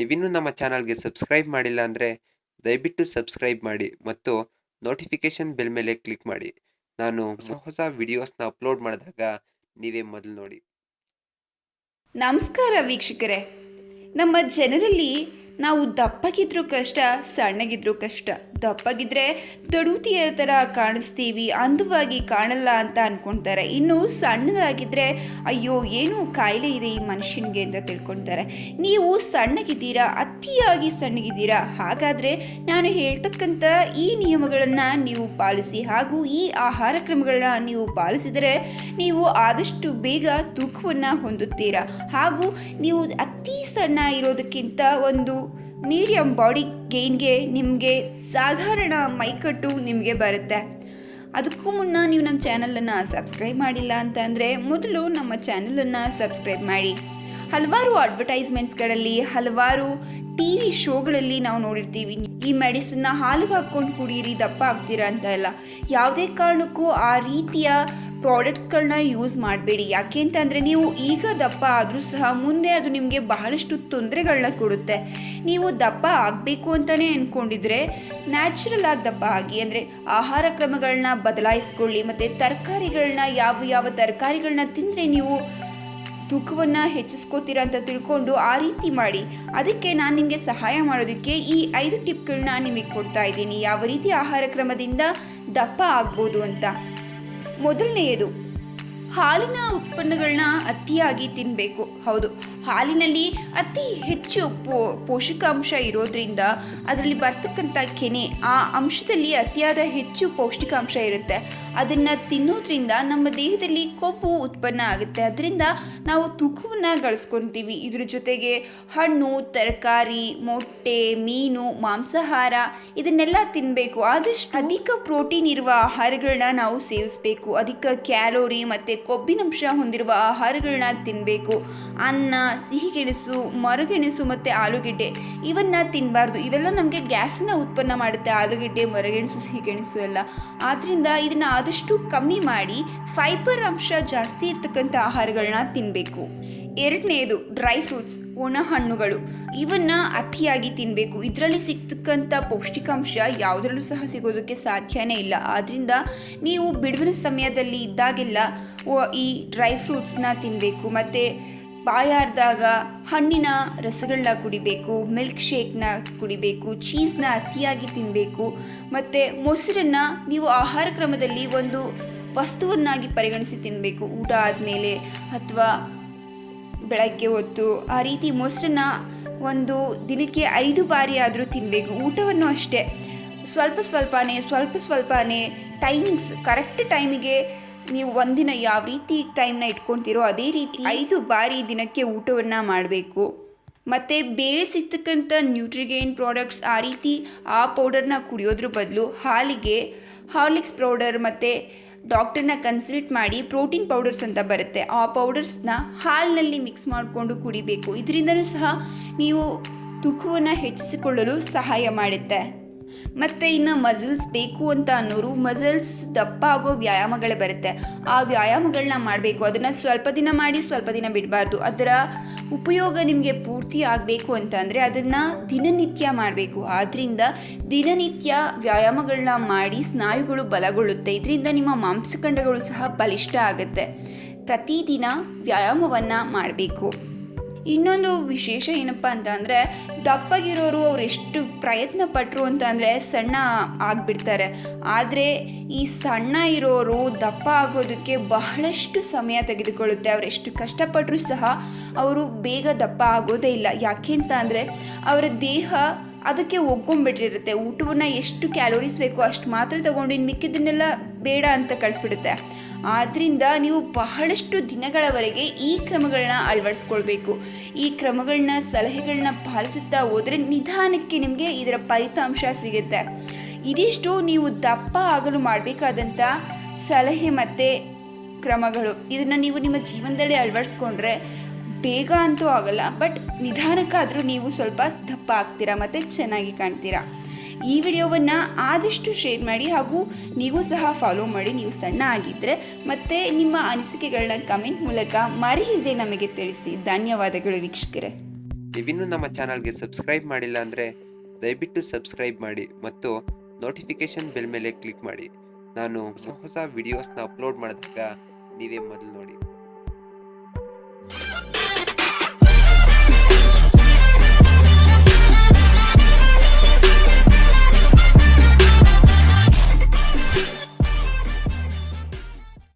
ನೀವಿನ್ನೂ ನಮ್ಮ ಚಾನಲ್ಗೆ ಸಬ್ಸ್ಕ್ರೈಬ್ ಮಾಡಿಲ್ಲ ಅಂದರೆ ದಯವಿಟ್ಟು ಸಬ್ಸ್ಕ್ರೈಬ್ ಮಾಡಿ ಮತ್ತು ನೋಟಿಫಿಕೇಷನ್ ಬೆಲ್ ಮೇಲೆ ಕ್ಲಿಕ್ ಮಾಡಿ. ನಾನು ಹೊಸ ಹೊಸ ವಿಡಿಯೋಸ್ನ ಅಪ್ಲೋಡ್ ಮಾಡಿದಾಗ ನೀವೇ ಮೊದಲು ನೋಡಿ. ನಮಸ್ಕಾರ ವೀಕ್ಷಕರೇ. ನಮ್ಮ ಜನರಲ್ಲಿ ನಾವು ದಪ್ಪಗಿದ್ರೂ ಕಷ್ಟ, ಸಣ್ಣಗಿದ್ರೂ ಕಷ್ಟ. ದಪ್ಪಗಿದ್ರೆ ತಡೂತಿಯ ಥರ ಕಾಣಿಸ್ತೀವಿ, ಅಂದವಾಗಿ ಕಾಣಲ್ಲ ಅಂತ ಅಂದ್ಕೊಳ್ತಾರೆ ಇನ್ನು ಸಣ್ಣದಾಗಿದ್ದರೆ ಅಯ್ಯೋ, ಏನು ಕಾಯಿಲೆ ಇದೆ ಈ ಮನುಷ್ಯನಿಗೆ ಅಂತ ತಿಳ್ಕೊಳ್ತಾರೆ ನೀವು ಸಣ್ಣಗಿದ್ದೀರಾ, ಅತಿಯಾಗಿ ಸಣ್ಣಗಿದ್ದೀರಾ? ಹಾಗಾದರೆ ನಾನು ಹೇಳ್ತಕ್ಕಂಥ ಈ ನಿಯಮಗಳನ್ನು ನೀವು ಪಾಲಿಸಿ ಹಾಗೂ ಈ ಆಹಾರ ಕ್ರಮಗಳನ್ನ ನೀವು ಪಾಲಿಸಿದರೆ ನೀವು ಆದಷ್ಟು ಬೇಗ ತೂಕವನ್ನು ಹೊಂದುತ್ತೀರಾ. ಹಾಗೂ ನೀವು ಅತಿ ಸಣ್ಣ ಇರೋದಕ್ಕಿಂತ ಒಂದು ಮೀಡಿಯಂ ಬಾಡಿ ಗೇನ್ಗೆ ನಿಮಗೆ ಸಾಧಾರಣ ಮೈಕಟ್ಟು ನಿಮಗೆ ಬರುತ್ತೆ. ಅದಕ್ಕೂ ಮುನ್ನ ನೀವು ನಮ್ಮ ಚಾನಲನ್ನು ಸಬ್ಸ್ಕ್ರೈಬ್ ಮಾಡಿಲ್ಲ ಅಂತ ಅಂದರೆ ಮೊದಲು ನಮ್ಮ ಚಾನಲನ್ನು ಸಬ್ಸ್ಕ್ರೈಬ್ ಮಾಡಿ. ಹಲವಾರು ಅಡ್ವರ್ಟೈಸ್ಮೆಂಟ್ಸ್ಗಳಲ್ಲಿ, ಹಲವಾರು ಟಿ ವಿ ಶೋಗಳಲ್ಲಿ ನಾವು ನೋಡಿರ್ತೀವಿ. ಈ ಮೆಡಿಸನ್ನ ಹಾಲಿಗೆ ಹಾಕ್ಕೊಂಡು ಕುಡಿಯಿರಿ ದಪ್ಪ ಆಗ್ತೀರಾ ಅಂತ ಎಲ್ಲ. ಯಾವುದೇ ಕಾರಣಕ್ಕೂ ಆ ರೀತಿಯ ಪ್ರಾಡಕ್ಟ್ಸ್ಗಳನ್ನ ಯೂಸ್ ಮಾಡಬೇಡಿ. ಯಾಕೆ ಅಂತಂದರೆ ನೀವು ಈಗ ದಪ್ಪ ಆದರೂ ಸಹ ಮುಂದೆ ಅದು ನಿಮಗೆ ಬಹಳಷ್ಟು ತೊಂದರೆಗಳನ್ನ ಕೊಡುತ್ತೆ. ನೀವು ದಪ್ಪ ಆಗಬೇಕು ಅಂತಲೇ ಅಂದ್ಕೊಂಡಿದ್ರೆ ನ್ಯಾಚುರಲ್ ಆಗಿ ದಪ್ಪ ಆಗಿ, ಅಂದರೆ ಆಹಾರ ಕ್ರಮಗಳನ್ನ ಬದಲಾಯಿಸ್ಕೊಳ್ಳಿ, ಮತ್ತು ತರಕಾರಿಗಳನ್ನ ಯಾವ ಯಾವ ತರಕಾರಿಗಳನ್ನ ತಿಂದರೆ ನೀವು ತೂಕವನ್ನು ಹೆಚ್ಚಿಸ್ಕೋತೀರಾ ಅಂತ ತಿಳ್ಕೊಂಡು ಆ ರೀತಿ ಮಾಡಿ. ಅದಕ್ಕೆ ನಾನು ನಿಮಗೆ ಸಹಾಯ ಮಾಡೋದಕ್ಕೆ ಈ ಐದು ಟಿಪ್ಗಳನ್ನ ನಿಮಗೆ ಕೊಡ್ತಾ ಇದ್ದೀನಿ. ಯಾವ ರೀತಿ ಆಹಾರ ಕ್ರಮದಿಂದ ದಪ್ಪ ಆಗ್ಬೋದು ಅಂತ. ಮೊದಲನೆಯದು ಹಾಲಿನ ಉತ್ಪನ್ನಗಳನ್ನ ಅತಿಯಾಗಿ ತಿನ್ನಬೇಕು ಹೌದು, ಹಾಲಿನಲ್ಲಿ ಅತಿ ಹೆಚ್ಚು ಪೋ, ಪೋಷಕಾಂಶ ಇರೋದ್ರಿಂದ ಅದರಲ್ಲಿ ಬರ್ತಕ್ಕಂಥ ಕೆನೆ ಆ ಅಂಶದಲ್ಲಿ ಅತಿಯಾದ ಹೆಚ್ಚು ಪೌಷ್ಟಿಕಾಂಶ ಇರುತ್ತೆ. ಅದನ್ನು ತಿನ್ನೋದ್ರಿಂದ ನಮ್ಮ ದೇಹದಲ್ಲಿ ಕೊಬ್ಬು ಉತ್ಪನ್ನ ಆಗುತ್ತೆ. ಅದರಿಂದ ನಾವು ತೂಕವನ್ನು ಗಳಿಸ್ಕೊತೀವಿ. ಇದ್ರ ಜೊತೆಗೆ ಹಣ್ಣು, ತರಕಾರಿ, ಮೊಟ್ಟೆ, ಮೀನು, ಮಾಂಸಾಹಾರ ಇದನ್ನೆಲ್ಲ ತಿನ್ನಬೇಕು ಆದಷ್ಟು ಅಧಿಕ ಪ್ರೋಟೀನ್ ಇರುವ ಆಹಾರಗಳನ್ನ ನಾವು ಸೇವಿಸಬೇಕು. ಅಧಿಕ ಕ್ಯಾಲೋರಿ ಮತ್ತು ಕೊಬ್ಬಿನಂಶ ಹೊಂದಿರುವ ಆಹಾರಗಳನ್ನ ತಿನ್ನಬೇಕು ಅನ್ನ, ಸಿಹಿಗೆಣಸು, ಮರಗೆಣಸು ಮತ್ತು ಆಲೂಗೆಡ್ಡೆ ಇವನ್ನ ತಿನ್ನಬಾರ್ದು ಇವೆಲ್ಲ ನಮಗೆ ಗ್ಯಾಸನ್ನ ಉತ್ಪನ್ನ ಮಾಡುತ್ತೆ. ಆಲೂಗೆಡ್ಡೆ, ಮರಗೆಣಸು, ಸಿಹಿಗೆಣಸು ಎಲ್ಲ. ಆದ್ದರಿಂದ ಇದನ್ನು ಆದಷ್ಟು ಕಮ್ಮಿ ಮಾಡಿ ಫೈಬರ್ ಅಂಶ ಜಾಸ್ತಿ ಇರ್ತಕ್ಕಂಥ ಆಹಾರಗಳನ್ನ ತಿನ್ನಬೇಕು ಎರಡನೆಯದು ಡ್ರೈ ಫ್ರೂಟ್ಸ್ ಒಣ ಹಣ್ಣುಗಳು ಇವನ್ನ ಅತಿಯಾಗಿ ತಿನ್ನಬೇಕು ಇದರಲ್ಲಿ ಸಿಕ್ತಕ್ಕಂಥ ಪೌಷ್ಟಿಕಾಂಶ ಯಾವುದರಲ್ಲೂ ಸಹ ಸಿಗೋದಕ್ಕೆ ಸಾಧ್ಯನೇ ಇಲ್ಲ. ಆದ್ದರಿಂದ ನೀವು ಬಿಡುವಿನ ಸಮಯದಲ್ಲಿ ಇದ್ದಾಗೆಲ್ಲ ಈ ಡ್ರೈ ಫ್ರೂಟ್ಸ್ನ ತಿನ್ನಬೇಕು ಮತ್ತು ಬಾಯಾರ್ದಾಗ ಹಣ್ಣಿನ ರಸಗಳನ್ನ ಕುಡಿಬೇಕು, ಮಿಲ್ಕ್ ಶೇಕ್ನ ಕುಡಿಬೇಕು, ಚೀಸ್ನ ಅತಿಯಾಗಿ ತಿನ್ನಬೇಕು ಮತ್ತು ಮೊಸರನ್ನು ನೀವು ಆಹಾರ ಕ್ರಮದಲ್ಲಿ ಒಂದು ವಸ್ತುವನ್ನಾಗಿ ಪರಿಗಣಿಸಿ ತಿನ್ನಬೇಕು ಊಟ ಆದಮೇಲೆ ಅಥವಾ ಬೆಳಗ್ಗೆ ಹೊತ್ತು ಆ ರೀತಿ ಮೊಸರನ್ನ ಒಂದು ದಿನಕ್ಕೆ ಐದು ಬಾರಿ ಆದರೂ ತಿನ್ನಬೇಕು ಊಟವನ್ನು ಅಷ್ಟೇ. ಸ್ವಲ್ಪ ಸ್ವಲ್ಪನೇ ಸ್ವಲ್ಪ ಸ್ವಲ್ಪನೇ ಟೈಮಿಂಗ್ಸ್ ಕರೆಕ್ಟ್ ಟೈಮಿಗೆ ನೀವು ಒಂದಿನ ಯಾವ ರೀತಿ ಟೈಮ್ನ ಇಟ್ಕೊಳ್ತೀರೋ ಅದೇ ರೀತಿ ಐದು ಬಾರಿ ದಿನಕ್ಕೆ ಊಟವನ್ನು ಮಾಡಬೇಕು. ಮತ್ತು ಬೇರೆ ಸಿಗ್ತಕ್ಕಂಥ ನ್ಯೂಟ್ರಿಗೇನ್ ಪ್ರಾಡಕ್ಟ್ಸ್ ಆ ರೀತಿ ಆ ಪೌಡರ್ನ ಕುಡಿಯೋದ್ರ ಬದಲು ಹಾಲಿಗೆ ಹಾರ್ಲಿಕ್ಸ್ ಪೌಡರ್ ಮತ್ತು ಡಾಕ್ಟರ್ನ ಕನ್ಸಲ್ಟ್ ಮಾಡಿ ಪ್ರೋಟೀನ್ ಪೌಡರ್ಸ್ ಅಂತ ಬರುತ್ತೆ. ಆ ಪೌಡರ್ಸ್ನ ಹಾಲಿನಲ್ಲಿ ಮಿಕ್ಸ್ ಮಾಡಿಕೊಂಡು ಕುಡಿಬೇಕು. ಇದರಿಂದನೂ ಸಹ ನೀವು ತೂಕವನ್ನು ಹೆಚ್ಚಿಸಿಕೊಳ್ಳಲು ಸಹಾಯ ಮಾಡುತ್ತೆ. ಮತ್ತು ಇನ್ನು ಮಸಲ್ಸ್ ಬೇಕು ಅಂತ ಅನ್ನೋರು ಮಸಲ್ಸ್ ದಪ್ಪ ಆಗೋ ವ್ಯಾಯಾಮಗಳೇ ಬರುತ್ತೆ. ಆ ವ್ಯಾಯಾಮಗಳನ್ನ ಮಾಡಬೇಕು. ಅದನ್ನು ಸ್ವಲ್ಪ ದಿನ ಮಾಡಿ ಸ್ವಲ್ಪ ದಿನ ಬಿಡಬಾರ್ದು. ಅದರ ಉಪಯೋಗ ನಿಮಗೆ ಪೂರ್ತಿ ಆಗಬೇಕು ಅಂತಂದರೆ ಅದನ್ನು ದಿನನಿತ್ಯ ಮಾಡಬೇಕು. ಆದ್ದರಿಂದ ದಿನನಿತ್ಯ ವ್ಯಾಯಾಮಗಳನ್ನ ಮಾಡಿ ಸ್ನಾಯುಗಳು ಬಲಗೊಳ್ಳುತ್ತೆ. ಇದರಿಂದ ನಿಮ್ಮ ಮಾಂಸಖಂಡಗಳು ಸಹ ಬಲಿಷ್ಠ ಆಗುತ್ತೆ. ಪ್ರತಿದಿನ ವ್ಯಾಯಾಮವನ್ನು ಮಾಡಬೇಕು. ಇನ್ನೊಂದು ವಿಶೇಷ ಏನಪ್ಪ ಅಂತ ಅಂದರೆ ದಪ್ಪಗಿರೋರು ಅವ್ರು ಎಷ್ಟು ಪ್ರಯತ್ನ ಪಟ್ಟರು ಅಂತ ಅಂದರೆ ಸಣ್ಣ ಆಗಿಬಿಡ್ತಾರೆ. ಆದರೆ ಈ ಸಣ್ಣ ಇರೋರು ದಪ್ಪ ಆಗೋದಕ್ಕೆ ಬಹಳಷ್ಟು ಸಮಯ ತೆಗೆದುಕೊಳ್ಳುತ್ತೆ. ಅವ್ರು ಎಷ್ಟು ಕಷ್ಟಪಟ್ಟರೂ ಸಹ ಅವರು ಬೇಗ ದಪ್ಪ ಆಗೋದೇ ಇಲ್ಲ. ಯಾಕೆ ಅಂತ ಅಂದರೆ ಅವರ ದೇಹ ಅದಕ್ಕೆ ಒಗ್ಗೊಂಡ್ಬಿಟ್ಟಿರುತ್ತೆ ಊಟವನ್ನು ಎಷ್ಟು ಕ್ಯಾಲೋರೀಸ್ ಬೇಕೋ ಅಷ್ಟು ಮಾತ್ರ ತೊಗೊಂಡು ಇನ್ನು ಮಿಕ್ಕಿದ್ದನ್ನೆಲ್ಲ ಬೇಡ ಅಂತ ಕಳಿಸ್ಬಿಡುತ್ತೆ. ಆದ್ದರಿಂದ ನೀವು ಬಹಳಷ್ಟು ದಿನಗಳವರೆಗೆ ಈ ಕ್ರಮಗಳನ್ನ ಅಳವಡಿಸ್ಕೊಳ್ಬೇಕು. ಈ ಕ್ರಮಗಳನ್ನ ಸಲಹೆಗಳನ್ನ ಪಾಲಿಸುತ್ತಾ ಹೋದರೆ ನಿಧಾನಕ್ಕೆ ನಿಮಗೆ ಇದರ ಫಲಿತಾಂಶ ಸಿಗುತ್ತೆ. ಇದಿಷ್ಟು ನೀವು ದಪ್ಪ ಆಗಲು ಮಾಡಬೇಕಾದಂಥ ಸಲಹೆ ಮತ್ತು ಕ್ರಮಗಳು. ಇದನ್ನು ನೀವು ನಿಮ್ಮ ಜೀವನದಲ್ಲಿ ಅಳವಡಿಸ್ಕೊಂಡ್ರೆ ಬೇಗ ಅಂತೂ ಆಗಲ್ಲ ಬಟ್ ನಿಧಾನಕ್ಕಾದರೂ ನೀವು ಸ್ವಲ್ಪ ದಪ್ಪ ಆಗ್ತೀರಾ ಮತ್ತು ಚೆನ್ನಾಗಿ ಕಾಣ್ತೀರಾ? ಈ ವಿಡಿಯೋವನ್ನು ಆದಷ್ಟು ಶೇರ್ ಮಾಡಿ ಹಾಗೂ ನೀವು ಸಹ ಫಾಲೋ ಮಾಡಿ ನೀವು ಸಣ್ಣ ಆಗಿದ್ದರೆ ಮತ್ತು ನಿಮ್ಮ ಅನಿಸಿಕೆಗಳನ್ನ ಕಮೆಂಟ್ ಮೂಲಕ ಮರೆಯದೆ ನಮಗೆ ತಿಳಿಸಿ. ಧನ್ಯವಾದಗಳು ವೀಕ್ಷಕರೇ. ನೀವಿನ್ನೂ ನಮ್ಮ ಚಾನಲ್ಗೆ ಸಬ್ಸ್ಕ್ರೈಬ್ ಮಾಡಿಲ್ಲ ಅಂದರೆ ದಯವಿಟ್ಟು ಸಬ್ಸ್ಕ್ರೈಬ್ ಮಾಡಿ ಮತ್ತು ನೋಟಿಫಿಕೇಷನ್ ಬೆಲ್ ಮೇಲೆ ಕ್ಲಿಕ್ ಮಾಡಿ. ನಾನು ಹೊಸ ಹೊಸ ವಿಡಿಯೋಸ್ನ ಅಪ್ಲೋಡ್ ಮಾಡಿದಾಗ ನೀವೇ ಮೊದಲು ನೋಡಿ.